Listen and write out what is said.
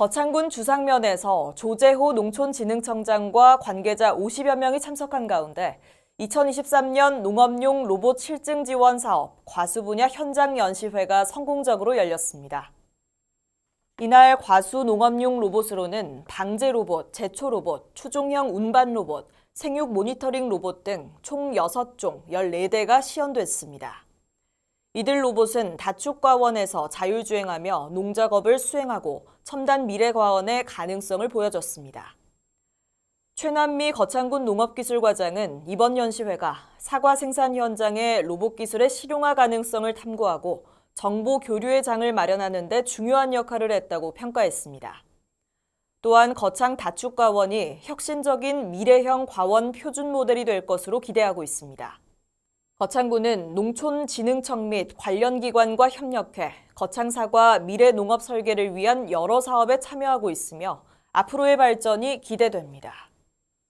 거창군 주상면에서 조재호 농촌진흥청장과 관계자 50여 명이 참석한 가운데 2023년 농업용 로봇 실증 지원 사업 과수 분야 현장 연시회가 성공적으로 열렸습니다. 이날 과수 농업용 로봇으로는 방제 로봇, 제초 로봇, 추종형 운반 로봇, 생육 모니터링 로봇 등 총 6종 14대가 시연됐습니다. 이들 로봇은 다축과원에서 자율주행하며 농작업을 수행하고 첨단 미래과원의 가능성을 보여줬습니다. 최남미 거창군 농업기술과장은 이번 연시회가 사과 생산 현장의 로봇 기술의 실용화 가능성을 탐구하고 정보 교류의 장을 마련하는 데 중요한 역할을 했다고 평가했습니다. 또한 거창 다축과원이 혁신적인 미래형 과원 표준 모델이 될 것으로 기대하고 있습니다. 거창군은 농촌진흥청 및 관련 기관과 협력해 거창사과 미래 농업 설계를 위한 여러 사업에 참여하고 있으며 앞으로의 발전이 기대됩니다.